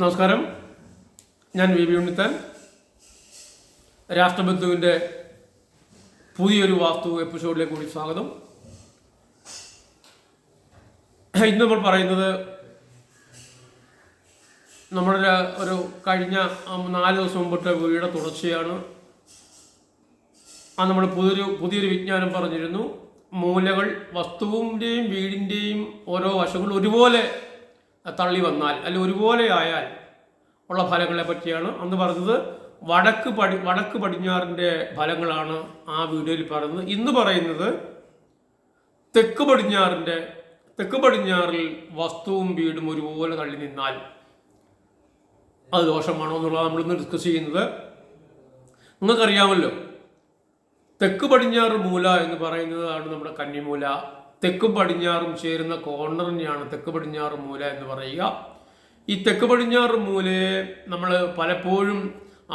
നമസ്കാരം. ഞാൻ V B Unnithan. രാഷ്ട്രബന്ധുവിന്റെ പുതിയൊരു വാസ്തു എപ്പിസോഡിലേക്ക് കൂടി സ്വാഗതം. ഇന്ന് നമ്മൾ പറയുന്നത് നമ്മുടെ ഒരു- കഴിഞ്ഞ നാല് ദിവസം മുമ്പിട്ട് വീട് തുടർച്ചയാണ്. ആ നമ്മൾ പുതിയൊരു പുതിയൊരു വിജ്ഞാനം പറഞ്ഞിരുന്നു. മൂലകൾ വസ്തുവിന്റെയും വീടിന്റെയും ഓരോ വശങ്ങളും ഒരുപോലെ തള്ളി വന്നാൽ അല്ലെ ഒരുപോലെ ആയാൽ ഉള്ള ഫലങ്ങളെ പറ്റിയാണ് അന്ന് പറഞ്ഞത്. വടക്ക് പടി വടക്ക് പടിഞ്ഞാറിന്റെ ഫലങ്ങളാണ് ആ വീഡിയോയിൽ പറയുന്നത്. ഇന്ന് പറയുന്നത് തെക്ക് പടിഞ്ഞാറിന്റെ തെക്ക് പടിഞ്ഞാറിൽ വസ്തുവും വീടും ഒരുപോലെ തള്ളി നിന്നാൽ അത് ദോഷമാണോ എന്നുള്ളത് നമ്മൾ നമ്മളിന്ന് ഡിസ്കസ് ചെയ്യുന്നത്. നിങ്ങൾക്കറിയാമല്ലോ തെക്ക് പടിഞ്ഞാറ് മൂല എന്ന് പറയുന്നതാണ് നമ്മുടെ കന്നിമൂല. തെക്കും പടിഞ്ഞാറും ചേരുന്ന കോർണറിനെയാണ് തെക്ക് പടിഞ്ഞാറ് മൂല എന്ന് പറയുക. ഈ തെക്ക് പടിഞ്ഞാറ് മൂലയെ നമ്മൾ പലപ്പോഴും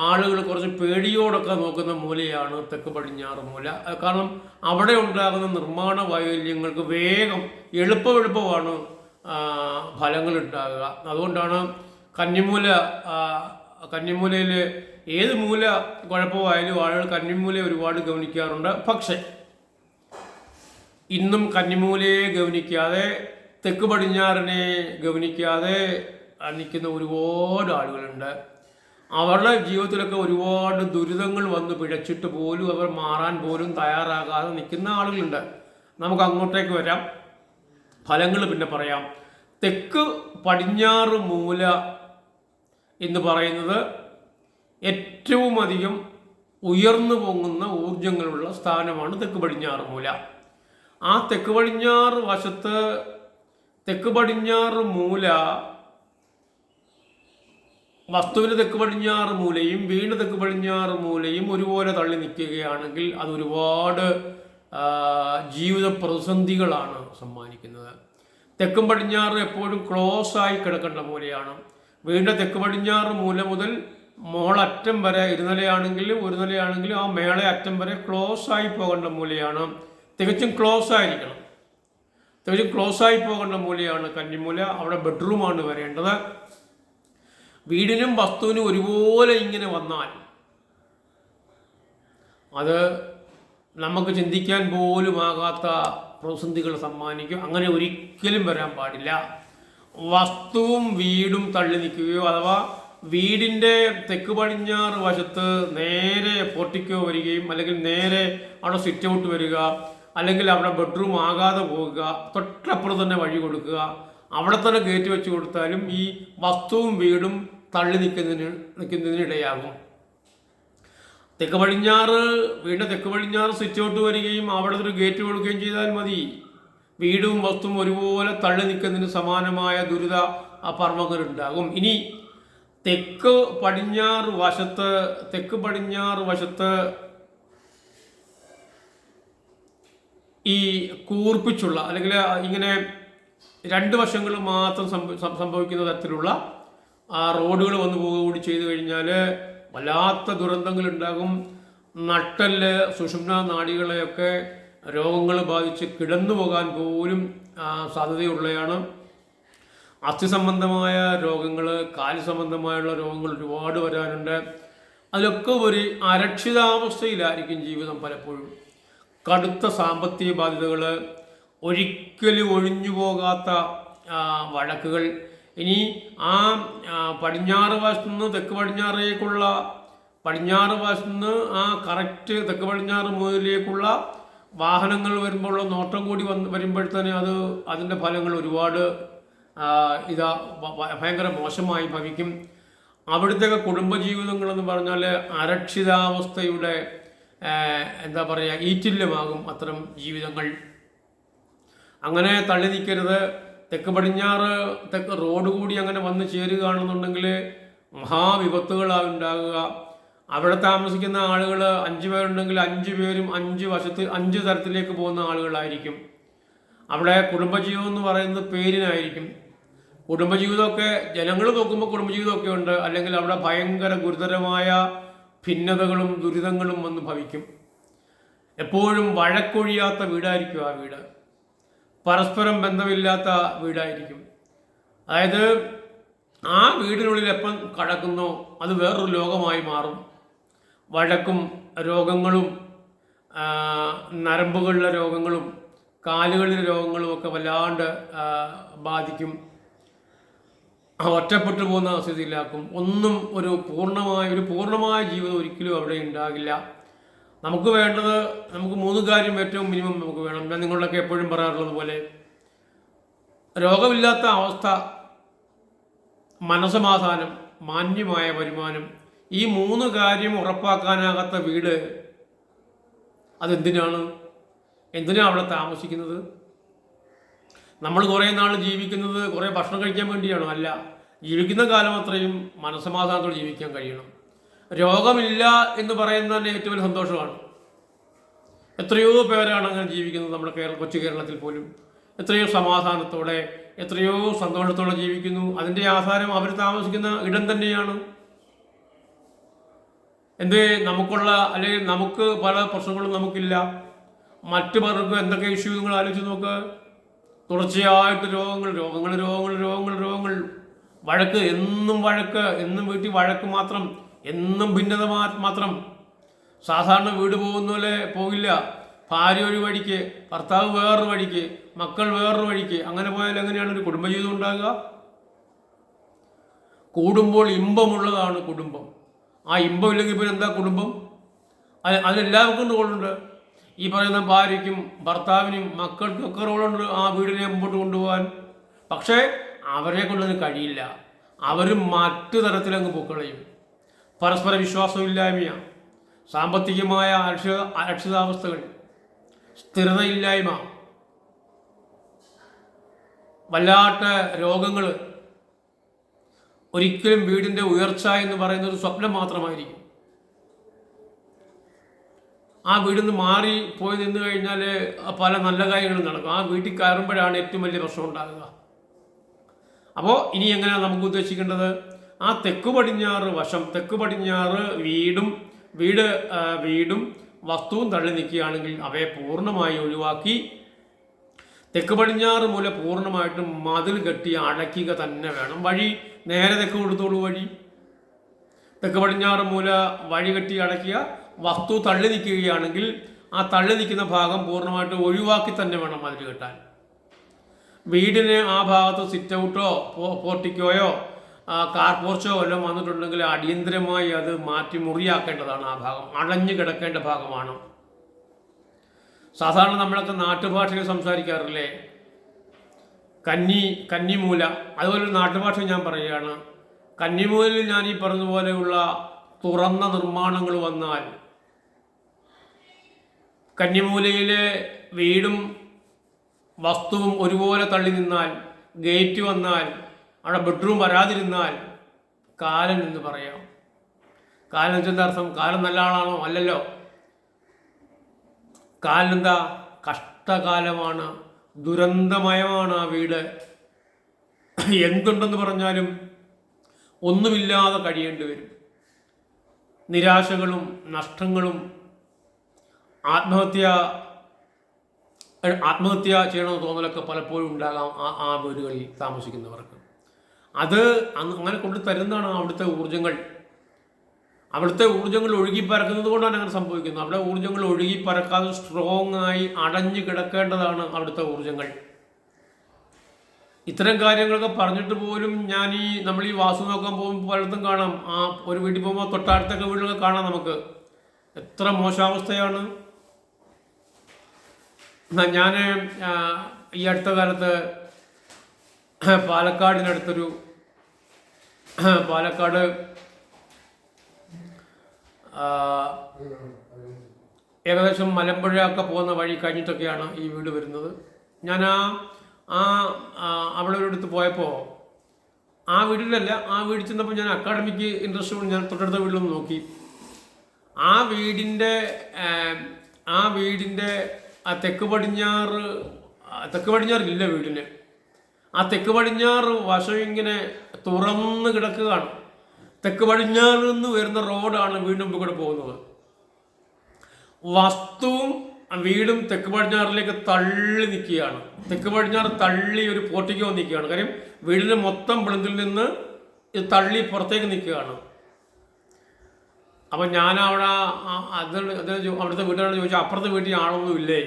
ആളുകൾ കുറച്ച് പേടിയോടൊക്കെ നോക്കുന്ന മൂലയാണ് തെക്ക് പടിഞ്ഞാറ് മൂല. കാരണം അവിടെ ഉണ്ടാകുന്ന നിർമ്മാണ വൈകല്യങ്ങൾക്ക് വേഗം എളുപ്പം എളുപ്പമാണ് ഫലങ്ങൾ ഉണ്ടാകുക. അതുകൊണ്ടാണ് കന്നിമൂല കന്നിമൂലയിൽ ഏത് മൂല കുഴപ്പമായാലും ആളുകൾ കന്നിമൂല ഒരുപാട് ഗവനിക്കാറുണ്ട് പക്ഷേ ഇന്നും കന്നിമൂലയെ ഗവനിക്കാതെ തെക്ക് പടിഞ്ഞാറിനെ ഗവനിക്കാതെ നിൽക്കുന്ന ഒരുപാട് ആളുകളുണ്ട്. അവരുടെ ജീവിതത്തിലൊക്കെ ഒരുപാട് ദുരിതങ്ങൾ വന്ന് പിഴച്ചിട്ട് പോലും അവർ മാറാൻ പോലും തയ്യാറാകാതെ നിൽക്കുന്ന ആളുകളുണ്ട്. നമുക്ക് അങ്ങോട്ടേക്ക് വരാം. ഫലങ്ങൾ പിന്നെ പറയാം. തെക്ക് പടിഞ്ഞാറ് മൂല എന്ന് പറയുന്നത് ഏറ്റവും അധികം ഉയർന്നു പൊങ്ങുന്ന ഊർജങ്ങളുള്ള സ്ഥാനമാണ് തെക്ക് പടിഞ്ഞാറ് മൂല. ആ തെക്ക് പടിഞ്ഞാറ് വശത്ത് തെക്ക് പടിഞ്ഞാറ് മൂല വസ്തുവിന് തെക്ക് പടിഞ്ഞാറ് മൂലയും വീണ് തെക്ക് പടിഞ്ഞാറ് മൂലയും ഒരുപോലെ തള്ളി നിൽക്കുകയാണെങ്കിൽ അത് ഒരുപാട് ജീവിത പ്രതിസന്ധികളാണ് സമ്മാനിക്കുന്നത്. തെക്കും പടിഞ്ഞാറ് എപ്പോഴും ക്ലോസ് ആയി കിടക്കേണ്ട മൂലയാണ്. വീണ്ടും തെക്ക് പടിഞ്ഞാറ് മൂല മുതൽ മോളറ്റം വരെ ഇരുനിലയാണെങ്കിലും ഒരു നിലയാണെങ്കിലും ആ മേളെ അറ്റം വരെ ക്ലോസ് ആയി പോകേണ്ട മൂലയാണ്. തികച്ചും ക്ലോസ് ആയിരിക്കണം. തികച്ചും ക്ലോസ് ആയി പോകേണ്ട മൂലയാണ് കന്നിമൂല. അവിടെ ബെഡ്റൂമാണ് വരേണ്ടത്. വീടിനും വസ്തുവിനും ഒരുപോലെ ഇങ്ങനെ വന്നാൽ അത് നമുക്ക് ചിന്തിക്കാൻ പോലും ആകാത്ത പ്രതിസന്ധികൾ സമ്മാനിക്കും. അങ്ങനെ ഒരിക്കലും വരാൻ പാടില്ല. വസ്തുവും വീടും തള്ളി നിൽക്കുകയോ അഥവാ വീടിന്റെ തെക്ക് പടിഞ്ഞാറ് വശത്ത് നേരെ പോർട്ടിക്കോ വരികയും അല്ലെങ്കിൽ നേരെ അവിടെ സിറ്റ് ഔട്ട് വരിക അല്ലെങ്കിൽ അവിടെ ബെഡ്റൂം ആകാതെ പോകുക തൊട്ടപ്പുറം തന്നെ വഴി കൊടുക്കുക അവിടെ തന്നെ ഗേറ്റ് വെച്ച് കൊടുത്താലും ഈ വസ്തുവും വീടും തള്ളി നിൽക്കുന്നതിന് നിൽക്കുന്നതിനിടയാകും തെക്ക് പടിഞ്ഞാറ് വീടിന്റെ തെക്ക് പടിഞ്ഞാറ് സ്വിച്ച് ഔട്ട് വരികയും അവിടെ ഒരു ഗേറ്റ് കൊടുക്കുകയും ചെയ്താൽ മതി. വീടും വസ്തുവും ഒരുപോലെ തള്ളി നിൽക്കുന്നതിന് സമാനമായ ദുരിത ഉണ്ടാകും ഇനി തെക്ക് പടിഞ്ഞാറ് വശത്ത് തെക്ക് പടിഞ്ഞാറ് വശത്ത് ഈ കൂർപ്പിച്ചുള്ള അല്ലെങ്കിൽ ഇങ്ങനെ രണ്ട് വശങ്ങൾ മാത്രം സംഭ- സംഭവിക്കുന്ന തരത്തിലുള്ള ആ റോഡുകൾ വന്നു പോവുക കൂടി ചെയ്തു കഴിഞ്ഞാൽ വല്ലാത്ത ദുരന്തങ്ങൾ ഉണ്ടാകും നട്ടൽ സുഷുമ്ന നാടികളെയൊക്കെ രോഗങ്ങൾ ബാധിച്ച് കിടന്നു പോകാൻ പോലും സാധ്യതയുള്ളതാണ് അസ്ഥി സംബന്ധമായ രോഗങ്ങൾ കാൽ സംബന്ധമായുള്ള രോഗങ്ങൾ ഒരുപാട് വരാനുണ്ട്. അതിലൊക്കെ ഒരു അരക്ഷിതാവസ്ഥയിലായിരിക്കും ജീവിതം പലപ്പോഴും. കടുത്ത സാമ്പത്തിക ബാധ്യതകൾ ഒരിക്കലും ഒഴിഞ്ഞു പോകാത്ത വഴക്കുകൾ. ഇനി ആ പടിഞ്ഞാറ് വശത്തു നിന്ന് തെക്ക് പടിഞ്ഞാറേക്കുള്ള പടിഞ്ഞാറ് വശത്തു നിന്ന് ആ കറക്റ്റ് തെക്ക് പടിഞ്ഞാറ് മുതലേക്കുള്ള വാഹനങ്ങൾ വരുമ്പോഴുള്ള നോട്ടം കൂടി വന്ന് വരുമ്പോഴത്തേന് അത് അതിന്റെ ഫലങ്ങൾ ഒരുപാട് ഇതാ ഭയങ്കര മോശമായി ഭവിക്കും. അവിടുത്തെ കുടുംബജീവിതങ്ങളെന്ന് പറഞ്ഞാൽ അരക്ഷിതാവസ്ഥയുടെ എന്താ പറയുക ഈറ്റില്യമാകും അത്തരം ജീവിതങ്ങൾ. അങ്ങനെ തള്ളി നിൽക്കരുത്. തെക്ക് പടിഞ്ഞാറ് തെക്ക് റോഡ് കൂടി അങ്ങനെ വന്ന് ചേരുകയാണെന്നുണ്ടെങ്കിൽ മഹാവിപത്തുകളാണ് ഉണ്ടാകുക. അവിടെ താമസിക്കുന്ന ആളുകൾ അഞ്ച് പേരുണ്ടെങ്കിൽ അഞ്ച് പേരും അഞ്ച് വശത്ത് അഞ്ച് തരത്തിലേക്ക് പോകുന്ന ആളുകളായിരിക്കും. അവിടെ കുടുംബജീവിതം എന്ന് പറയുന്നത് പേരിനായിരിക്കും. കുടുംബജീവിതമൊക്കെ ജനങ്ങൾ നോക്കുമ്പോൾ കുടുംബജീവിതമൊക്കെ ഉണ്ട്. അല്ലെങ്കിൽ അവിടെ ഭയങ്കര ഗുരുതരമായ ഭിന്നതകളും ദുരിതങ്ങളും വന്ന് ഭവിക്കും. എപ്പോഴും വഴക്കൊഴിയാത്ത വീടായിരിക്കും ആ വീട്. പരസ്പരം ബന്ധമില്ലാത്ത വീടായിരിക്കും. അതായത് ആ വീടിനുള്ളിൽ എപ്പം കടക്കുന്നോ അത് വേറൊരു ലോകമായി മാറും. വഴക്കും രോഗങ്ങളും നരമ്പുകളിലെ രോഗങ്ങളും കാലുകളിലെ രോഗങ്ങളും ഒക്കെ വല്ലാണ്ട് ബാധിക്കും. ഒറ്റപ്പെട്ടു പോകുന്ന സ്ഥിതിയിലാക്കും ഒന്നും ഒരു പൂർണമായ ഒരു പൂർണമായ ജീവിതം ഒരിക്കലും അവിടെ ഉണ്ടാകില്ല. നമുക്ക് വേണ്ടത് നമുക്ക് മൂന്ന് കാര്യം ഏറ്റവും മിനിമം നമുക്ക് വേണം. ഞാൻ നിങ്ങളൊക്കെ എപ്പോഴും പറയാറുള്ളത് പോലെ രോഗമില്ലാത്ത അവസ്ഥ മനസമാധാനം മാന്യമായ വരുമാനം ഈ മൂന്ന് കാര്യം ഉറപ്പാക്കാനാകാത്ത വീട് അതെന്തിനാണ്? എന്തിനാണ് അവിടെ താമസിക്കുന്നത്? നമ്മൾ കുറേ നാൾ ജീവിക്കുന്നത് കുറേ ഭക്ഷണം കഴിക്കാൻ വേണ്ടിയാണോ? അല്ല. ജീവിക്കുന്ന കാലം അത്രയും മനസ്സമാധാനത്തോടെ ജീവിക്കാൻ കഴിയണം. രോഗമില്ല എന്ന് പറയുന്നത് തന്നെ ഏറ്റവും വലിയ സന്തോഷമാണ്. എത്രയോ പേരാണ് അങ്ങനെ ജീവിക്കുന്നത് നമ്മുടെ കേരള കൊച്ചു കേരളത്തിൽ പോലും. എത്രയോ സമാധാനത്തോടെ എത്രയോ സന്തോഷത്തോടെ ജീവിക്കുന്നു. അതിന്റെ ആധാരം അവർ താമസിക്കുന്ന ഇടം തന്നെയാണ്. എന്ത് നമുക്കുള്ള അല്ലെങ്കിൽ നമുക്ക് പല പ്രശ്നങ്ങളും നമുക്കില്ല. മറ്റു പലർക്കും എന്തൊക്കെ ഇഷ്യൂ നിങ്ങൾ ആലോചിച്ച് നോക്ക്. തുടർച്ചയായിട്ട് രോഗങ്ങൾ രോഗങ്ങൾ രോഗങ്ങൾ രോഗങ്ങൾ രോഗങ്ങൾ. വഴക്ക് എന്നും വഴക്ക് എന്നും വീട്ടിൽ വഴക്ക് മാത്രം എന്നും ഭിന്നത മാത്രം. സാധാരണ വീട് പോകുന്ന പോലെ പോകില്ല ഭാര്യ ഒരു വഴിക്ക് ഭർത്താവ് വേറൊരു വഴിക്ക് മക്കൾ വേറൊരു വഴിക്ക്. അങ്ങനെ പോയാൽ എങ്ങനെയാണ് ഒരു കുടുംബജീവിതം ഉണ്ടാകുക? കൂടുമ്പോൾ ഇമ്പമുള്ളതാണ് കുടുംബം. ആ ഇമ്പം ഇല്ലെങ്കിൽ പിന്നെ എന്താ കുടുംബം? അത് അതിലെല്ലാവർക്കും റോളുണ്ട് ഈ പറയുന്ന ഭാര്യയ്ക്കും ഭർത്താവിനും മക്കൾക്കും ഒക്കെ റോളുണ്ട് ആ വീടിനെ മുമ്പോട്ട് കൊണ്ടുപോകാൻ. പക്ഷേ അവരെ കൊണ്ടൊന്നും കഴിയില്ല. അവരും മറ്റു തരത്തിലങ്ങ് പൊക്കളയും. പരസ്പര വിശ്വാസമില്ലായ്മയാണ് സാമ്പത്തികമായ അരക്ഷിത അരക്ഷിതാവസ്ഥകൾ. സ്ഥിരതയില്ലായ്മ. വല്ലാത്ത രോഗങ്ങൾ ഒരിക്കലും വീടിന്റെ ഉയർച്ച എന്ന് ഒരു സ്വപ്നം മാത്രമായിരിക്കും. ആ വീട് നിന്ന് മാറി പോയി നിന്ന് കഴിഞ്ഞാൽ പല നല്ല കാര്യങ്ങളും നടക്കും. ആ വീട്ടിൽ കയറുമ്പോഴാണ് ഏറ്റവും വലിയ പ്രശ്നം ഉണ്ടാകുക. അപ്പോൾ ഇനി എങ്ങനെയാണ് നമുക്ക് ഉദ്ദേശിക്കേണ്ടത്? ആ തെക്ക് പടിഞ്ഞാറ് വശം തെക്ക് പടിഞ്ഞാറ് വീടും വീട് വീടും വസ്തുവും തള്ളി നിൽക്കുകയാണെങ്കിൽ അവയെ പൂർണമായി ഒഴിവാക്കി തെക്ക് പടിഞ്ഞാറ് മൂല പൂർണമായിട്ടും മതിൽ കെട്ടി അടയ്ക്കുക തന്നെ വേണം. വഴി നേരെ തെക്ക് കൊടുത്തോളൂ വഴി. തെക്ക് പടിഞ്ഞാറ് മൂല വഴി കെട്ടി അടയ്ക്കുക. വസ്തു തള്ളി നിൽക്കുകയാണെങ്കിൽ ആ തള്ളി നിൽക്കുന്ന ഭാഗം പൂർണമായിട്ട് ഒഴിവാക്കി തന്നെ വേണം മതിൽ കെട്ടാൻ. വീടിന് ആ ഭാഗത്ത് സിറ്റ് ഔട്ടോ പോർട്ടിക്കോയോ കാർ പോർച്ചോ വന്നിട്ടുണ്ടെങ്കിൽ അടിയന്തരമായി അത് മാറ്റി മുറിയാക്കേണ്ടതാണ് ആ ഭാഗം. അടഞ്ഞു കിടക്കേണ്ട ഭാഗമാണ്. സാധാരണ നമ്മളൊക്കെ നാട്ടുഭാഷയിൽ സംസാരിക്കാറില്ലേ? കന്നി കന്നിമൂല. അതുപോലെ നാട്ടുഭാഷ ഞാൻ പറയുകയാണ്. കന്നിമൂലയിൽ ഞാൻ ഈ പറഞ്ഞതുപോലെയുള്ള തുറന്ന നിർമ്മാണങ്ങൾ വന്നാൽ കന്നിമൂലയിലെ വീടും വസ്തുവും ഒരുപോലെ തള്ളി നിന്നാൽ ഗേറ്റ് വന്നാൽ അവിടെ ബെഡ്റൂം വരാതിരുന്നാൽ കാലൻ എന്ന് പറയാം. കാലൻ എന്താ അർത്ഥം? കാലം നല്ല ആളാണോ? അല്ലല്ലോ. കാലെന്താ കഷ്ടകാലമാണ് ദുരന്തമയമാണ് ആ വീട്. എന്തുണ്ടെന്ന് പറഞ്ഞാലും ഒന്നുമില്ലാതെ കഴിയേണ്ടി വരും. നിരാശകളും നഷ്ടങ്ങളും ആത്മഹത്യ ആത്മഹത്യ ചെയ്യണമെന്ന് തോന്നലൊക്കെ പലപ്പോഴും ഉണ്ടാകാം ആ ആ വീടുകളിൽ താമസിക്കുന്നവർക്ക്. അത് അങ്ങനെ കൊണ്ട് തരുന്നതാണ് അവിടുത്തെ ഊർജങ്ങൾ അവിടുത്തെ ഊർജങ്ങൾ ഒഴുകി പറക്കുന്നത് കൊണ്ടാണ് അങ്ങനെ സംഭവിക്കുന്നത്. അവിടെ ഊർജങ്ങൾ ഒഴുകി പറക്കാതെ സ്ട്രോങ് ആയി അടഞ്ഞു കിടക്കേണ്ടതാണ് അവിടുത്തെ ഊർജങ്ങൾ. ഇത്തരം കാര്യങ്ങളൊക്കെ പറഞ്ഞിട്ട് പോലും ഞാൻ ഈ നമ്മൾ ഈ വാസു നോക്കാൻ പോകുമ്പോൾ പലയിടത്തും കാണാം. ആ ഒരു വീട്ടിൽ പോകുമ്പോൾ തൊട്ടടുത്തൊക്കെ വീടുകളൊക്കെ കാണാം നമുക്ക്. എത്ര മോശാവസ്ഥയാണ്. ഞാൻ ഈ അടുത്ത കാലത്ത് പാലക്കാടിനടുത്തൊരു പാലക്കാട് ഏകദേശം മലമ്പുഴയൊക്കെ പോകുന്ന വഴി കഴിഞ്ഞിട്ടൊക്കെയാണ് ഈ വീട് വരുന്നത്. ഞാൻ ആ ആ അവിടെ ഒരു അടുത്ത് പോയപ്പോൾ ആ വീട്ടിലല്ല ആ വീട്ടിൽ ചെന്നപ്പോൾ ഞാൻ അക്കാഡമിക്ക് ഇൻട്രസ്റ്റ് കൊണ്ട് ഞാൻ തൊട്ടടുത്ത വീട്ടിലൊന്ന് നോക്കി. ആ വീടിന്റെ ആ വീടിന്റെ ആ തെക്ക് പടിഞ്ഞാറ് തെക്ക് പടിഞ്ഞാറ് ഇല്ല വീടിന് ആ തെക്ക് പടിഞ്ഞാറ് വശം ഇങ്ങനെ തുറന്ന് കിടക്കുകയാണ്. തെക്ക് പടിഞ്ഞാറ് നിന്ന് വരുന്ന റോഡാണ് വീണ്ടും കൂടെ പോകുന്നത്. വസ്തുവും വീടും തെക്ക് പടിഞ്ഞാറിലേക്ക് തള്ളി നിൽക്കുകയാണ്. തെക്ക് പടിഞ്ഞാറ് തള്ളി ഒരു പോർട്ടിക്കോ നിൽക്കുകയാണ് കാര്യം വീടിന്റെ മൊത്തം പ്ലിന്തിൽ നിന്ന് തള്ളി പുറത്തേക്ക് നിൽക്കുകയാണ്. അപ്പം ഞാൻ അവിടെ അതിനോട് അതിന് അവിടുത്തെ വീട്ടുകാരോട് ചോദിച്ചു അപ്പുറത്തെ വീട്ടിൽ ആളൊന്നും ഇല്ലേ?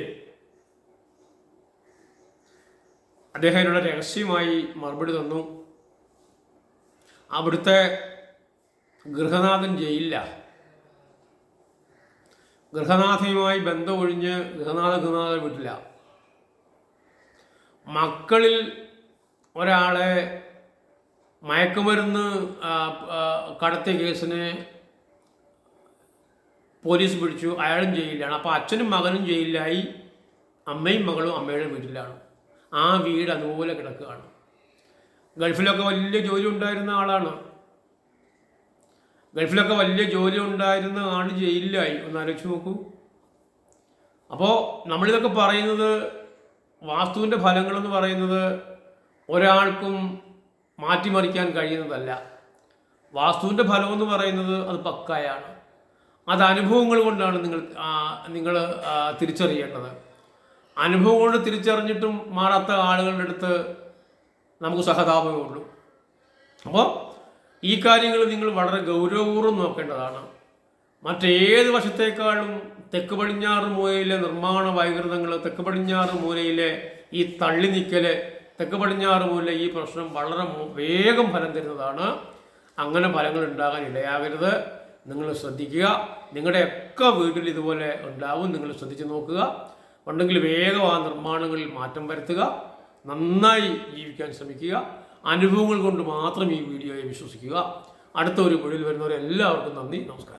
അദ്ദേഹം എന്നോട് രഹസ്യമായി മറുപടി തന്നു. അവിടുത്തെ ഗൃഹനാഥൻ ജയിലില്ല. ഗൃഹനാഥയുമായി ബന്ധമൊഴിഞ്ഞ് ഗൃഹനാഥ ഗൃഹനാഥ വീട്ടില്ല. മക്കളിൽ ഒരാളെ മയക്കുമരുന്ന് കടത്തിയ കേസിന് പോലീസ് പിടിച്ചു. അയാളും ജയിലിലാണ്. അപ്പോൾ അച്ഛനും മകനും ജയിലിലായി അമ്മയും മകളും അമ്മയുടെ വീട്ടിലാണ്. ആ വീട് അതുപോലെ കിടക്കുകയാണ്. ഗൾഫിലൊക്കെ വലിയ ജോലി ഉണ്ടായിരുന്ന ആളാണ്. ഗൾഫിലൊക്കെ വലിയ ജോലി ഉണ്ടായിരുന്ന ആൾ ജയിലിലായി. ഒന്ന് ആലോചിച്ച് നോക്കൂ. അപ്പോൾ നമ്മളിതൊക്കെ പറയുന്നത് വാസ്തുവിന്റെ ഫലങ്ങളെന്ന് പറയുന്നത് ഒരാൾക്കും മാറ്റിമറിക്കാൻ കഴിയുന്നതല്ല. വാസ്തുവിന്റെ ഫലമെന്ന് പറയുന്നത് അത് പക്കായാണ്. അത് അനുഭവങ്ങൾ കൊണ്ടാണ് നിങ്ങൾ നിങ്ങൾ തിരിച്ചറിയേണ്ടത്. അനുഭവം കൊണ്ട് തിരിച്ചറിഞ്ഞിട്ടും മാറാത്ത ആളുകളുടെ അടുത്ത് നമുക്ക് സഹതാപമേ ഉള്ളൂ. അപ്പോൾ ഈ കാര്യങ്ങൾ നിങ്ങൾ വളരെ ഗൗരവപൂർവം നോക്കേണ്ടതാണ്. മറ്റേത് വശത്തേക്കാളും തെക്ക് പടിഞ്ഞാറ് മൂലയിലെ നിർമ്മാണ വൈകൃതങ്ങൾ തെക്ക് പടിഞ്ഞാറ് മൂലയിലെ ഈ തള്ളി നിൽക്കൽ തെക്ക് പടിഞ്ഞാറ് മൂലയിലെ ഈ പ്രശ്നം വളരെ വേഗം ഫലം തരുന്നതാണ്. അങ്ങനെ ഫലങ്ങൾ ഉണ്ടാകാൻ ഇടയാകരുത്. നിങ്ങൾ ശ്രദ്ധിക്കുക. നിങ്ങളുടെയൊക്കെ വീട്ടിൽ ഇതുപോലെ ഉണ്ടാവും. നിങ്ങൾ ശ്രദ്ധിച്ച് നോക്കുക. ഉണ്ടെങ്കിൽ വേഗം ആ നിർമ്മാണങ്ങളിൽ മാറ്റം വരുത്തുക. നന്നായി ജീവിക്കാൻ ശ്രമിക്കുക. അനുഭവങ്ങൾ കൊണ്ട് മാത്രം ഈ വീഡിയോയെ വിശ്വസിക്കുക. അടുത്ത ഒരു വീഡിയോയിൽ വരുന്നവരെല്ലാവർക്കും നന്ദി. നമസ്കാരം.